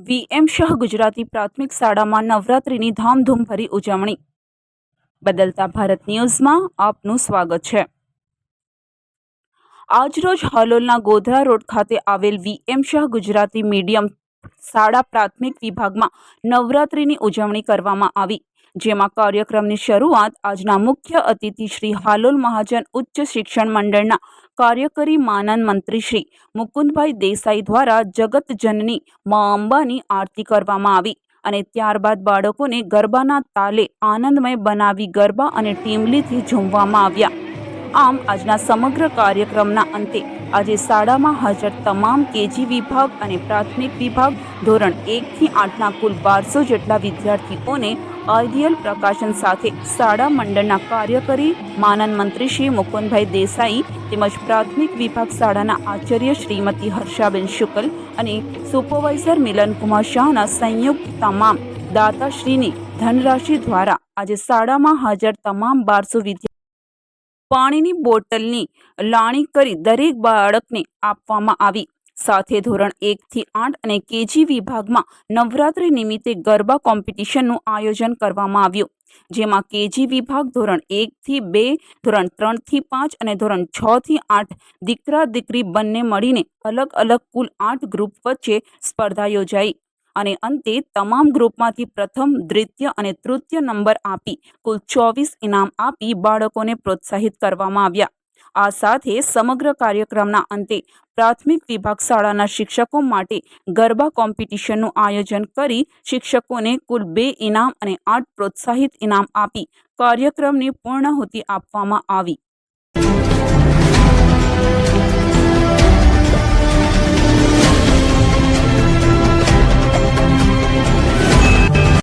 VM Shah Gujarati પ્રાથમિક શાળામાં નવરાત્રિની ધામધૂમભરી ઉજવણી. બદલતા ભારત ન્યૂઝમાં આપનું સ્વાગત છે. આજરોજ હાલોલના ગોધરા રોડ ખાતે આવેલ વીએમ શાહ ગુજરાતી મીડિયમ શાળા પ્રાથમિક વિભાગમાં નવરાત્રિની ઉજવણી કરવામાં આવી. જેમાં કાર્યક્રમની શરૂઆત આજના મુખ્ય અતિથિ શ્રી હાલોલ મહાજન ઉચ્ચ શિક્ષણ મંડળના કાર્યકરી માનન મંત્રી શ્રી મુકુંદભાઈ દેસાઈ દ્વારા જગતજનની મા અંબાની આરતી કરવામાં આવી અને ત્યારબાદ બાળકોને ગરબાના તાલે આનંદમય બનાવી ગરબા અને ટીમલીથી ઝૂમવામાં આવ્યા. આમ આજના સમગ્ર કાર્યક્રમના અંતે આજે શાળામાં હાજર તમામ કેજી વિભાગ અને પ્રાથમિક વિભાગ ધોરણ એકથી આઠના કુલ બારસો જેટલા વિદ્યાર્થીઓને આઈડિયલ પ્રકાશન સાથે શાળા મંડળના કાર્યકરી માનન મંત્રી શ્રી મુકુંદભાઈ દેસાઈ તેમજ પ્રાથમિક વિભાગ શાળાના આચાર્ય શ્રીમતી હર્ષાબેન શુકલ અને સુપરવાઇઝર મિલનકુમાર શાહના સંયુક્ત તમામ દાતાશ્રીની ધનરાશિ દ્વારા આજે શાળામાં હાજર તમામ બારસો વિદ્યાર્થી પાણીની બોટલની લાણી કરી દરેક બાળકને આપવામાં આવી. સાથે ધોરણ એકથી આઠ અને કેજી વિભાગમાં નવરાત્રિ નિમિત્તે ગરબા કોમ્પિટિશનનું આયોજન કરવામાં આવ્યું, જેમાં કેજી વિભાગ ધોરણ એકથી બે, ધોરણ ત્રણથી પાંચ અને ધોરણ છથી આઠ દીકરા દીકરી બંને મળીને અલગ અલગ કુલ આઠ ગ્રુપ વચ્ચે સ્પર્ધા યોજાઈ. અને અંતે તમામ ગ્રુપમાંથી પ્રથમ, દ્વિતીય અને તૃતીય નંબર આપી કુલ ચોવીસ ઇનામ આપી બાળકોને પ્રોત્સાહિત કરવામાં આવ્યા. આ સાથે સમગ્ર કાર્યક્રમના અંતે પ્રાથમિક વિભાગ શાળાના શિક્ષકો માટે ગરબા કોમ્પિટિશનનું આયોજન કરી શિક્ષકોને કુલ બે ઇનામ અને આઠ પ્રોત્સાહિત ઇનામ આપી કાર્યક્રમની પૂર્ણાહુતિ આપવામાં આવી.